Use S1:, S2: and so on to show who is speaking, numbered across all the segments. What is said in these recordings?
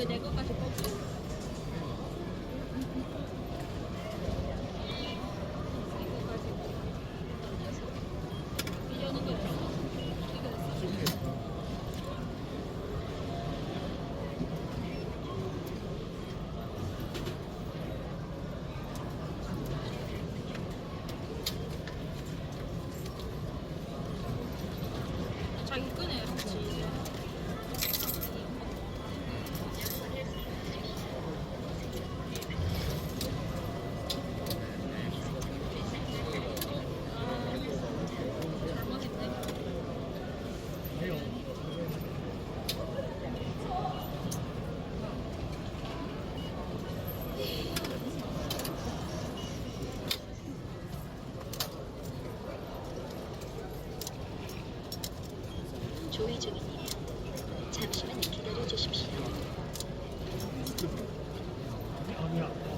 S1: Godego kasi 你好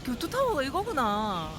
S1: 아,
S2: 그 교토타워가 이거구나.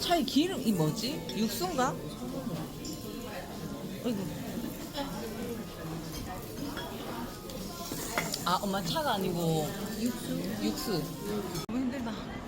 S2: 차이 기름 이 뭐지? 육수인가? 어이구. 아 엄마 차가 아니고 육수. 육수. 너무 힘들다.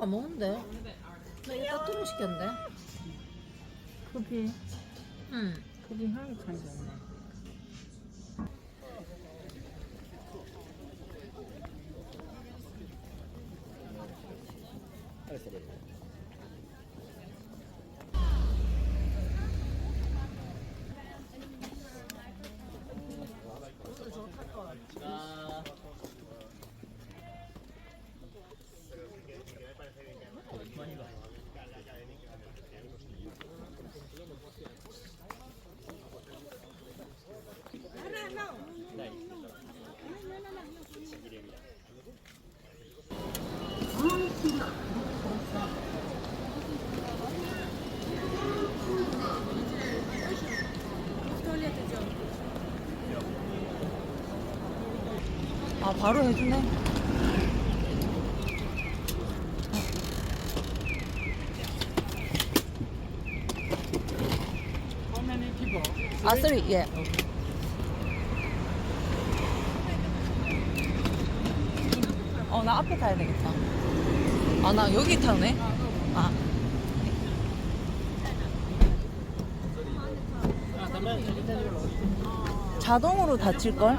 S3: 안 먹는데. 나 이거 따뜻한 거 시켰는데.
S2: 커피,
S3: 응.
S2: 커피 향이 참 좋네.
S3: 아, 바로 해주네. 아, 쓰리, 예. 어, 나 앞에 타야 되겠다. 아, 나 여기 타네? 아. 자동으로 닫힐걸?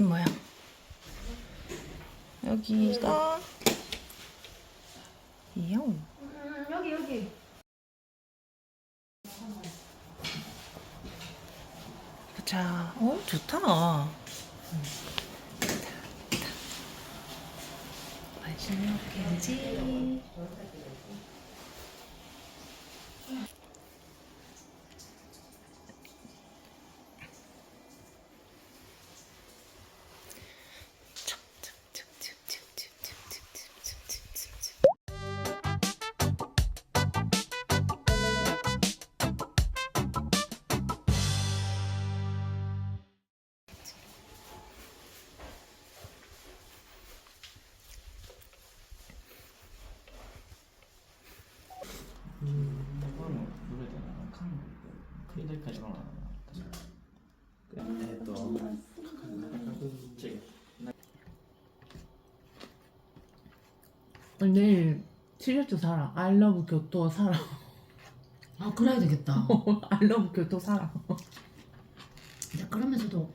S3: 뭐야? 여기가 이용.
S1: 여기 여기.
S3: 자, 어 좋다. 맛있는 겐지.
S2: 내일 티셔츠 사라. I love 교토 사라.
S3: 아 그래야 되겠다.
S2: I love 교토 사라.
S3: 근데 그러면서도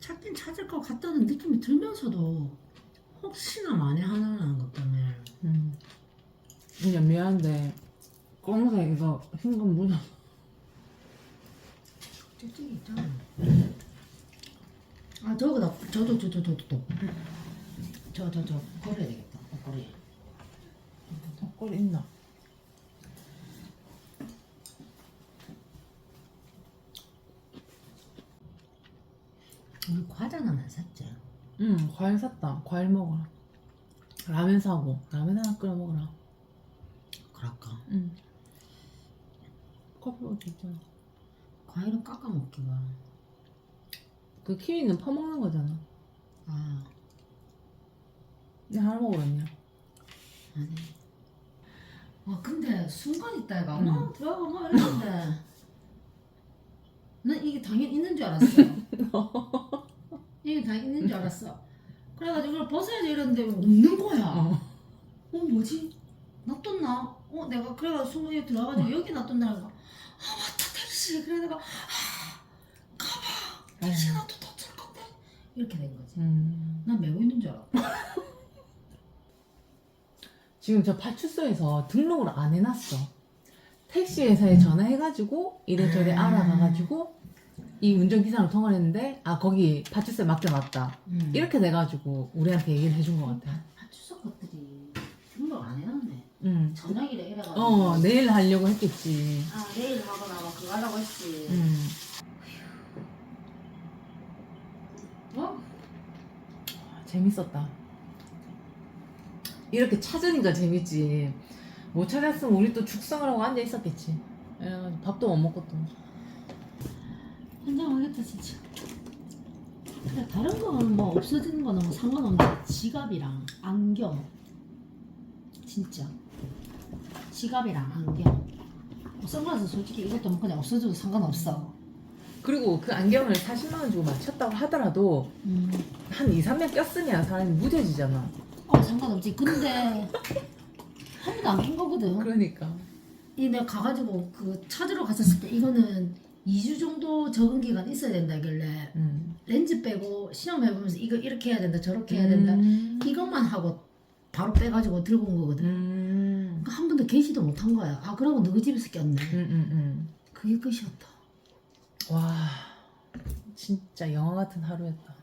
S3: 찾긴 찾을 것 같다는 느낌이 들면서도 혹시나 많이 하나라는 것 때문에
S2: 음. 그냥 미안한데 검은색에서 흰건 묻어.
S3: 찌찌 있잖아. 아 저거다. 저도 저도 저도 또. 저저 저 걸어야 되겠다. 옷걸이.
S2: 덕골 있나?
S3: 우리 과자는 안 샀지.
S2: 응, 과일 샀다. 과일 먹어라. 라면 사고 라면 하나 끓여 먹어라.
S3: 그럴까.
S2: 응. 수 있잖아.
S3: 과일은 깎아 먹기가.
S2: 그 키위는 퍼먹는 거잖아.
S3: 아
S2: 근데 하나 먹으랬냐?
S3: 아니. 와 근데 순간 있다가
S2: 응.
S3: 막 들어가 막 이랬는데 난 이게 당연히 있는 줄 알았어. 이게 당연히 있는 줄 알았어. 그래가지고 이걸 벗어야지 이랬는데 없는 거야.
S2: 어.
S3: 어 뭐지? 놔뒀나? 어 내가 그래가지고 순간에 들어가가지고 여기 놔뒀나? 아 맞다 택시. 그래 내가 아, 가봐. 택시 놔뒀다 줄 건데 이렇게 된 거지.
S2: 음.
S3: 난 메고 있는 줄 알았어.
S2: 지금 저 파출소에서 등록을 안 해놨어. 택시 회사에 전화해가지고 이래저래
S3: 아.
S2: 알아가가지고 이 운전기사랑 통화를 했는데 아 거기 파출소에 맡겨놨다.
S3: 음.
S2: 이렇게 돼가지고 우리한테 얘기를 해준 것 같아.
S3: 파출소 것들이 등록 안 해놨네.
S2: 응.
S3: 저녁이래 이래가지고
S2: 어 내일 하려고 했겠지.
S3: 아 내일 하거나 막 그거 하려고 했지
S2: 응.
S3: 어?
S2: 재밌었다. 이렇게 찾으니까 재밌지. 못 찾았으면 우리 또 죽상을 하고 앉아 있었겠지. 밥도 못 먹고 또.
S3: 환장하겠다 진짜 그래 다른 거는 뭐 없어지는 거는 뭐 상관없는데 지갑이랑 안경 진짜 지갑이랑 안경 뭐 선글라스 솔직히 이것도 뭐 그냥 없어져도 상관없어
S2: 그리고 그 안경을 40만 원 주고 맞췄다고 하더라도
S3: 음.
S2: 한 2, 3년 꼈으면 사람이 무뎌지잖아.
S3: 어 상관없지 근데 한 번도 안 낀 거거든
S2: 그러니까.
S3: 이 내가 가가지고 그 찾으러 갔었을 때 이거는 2주 정도 적응 기간 있어야 된다길래
S2: 음.
S3: 렌즈 빼고 시험해보면서 이거 이렇게 해야 된다 저렇게 해야 된다
S2: 음.
S3: 이것만 하고 바로 빼가지고 들고 온 거거든
S2: 음.
S3: 한 번도 게시도 못한 거야 아 그러고 너희 집에서 꼈네
S2: 음, 음, 음.
S3: 그게 끝이었다
S2: 와, 진짜 영화 같은 하루였다.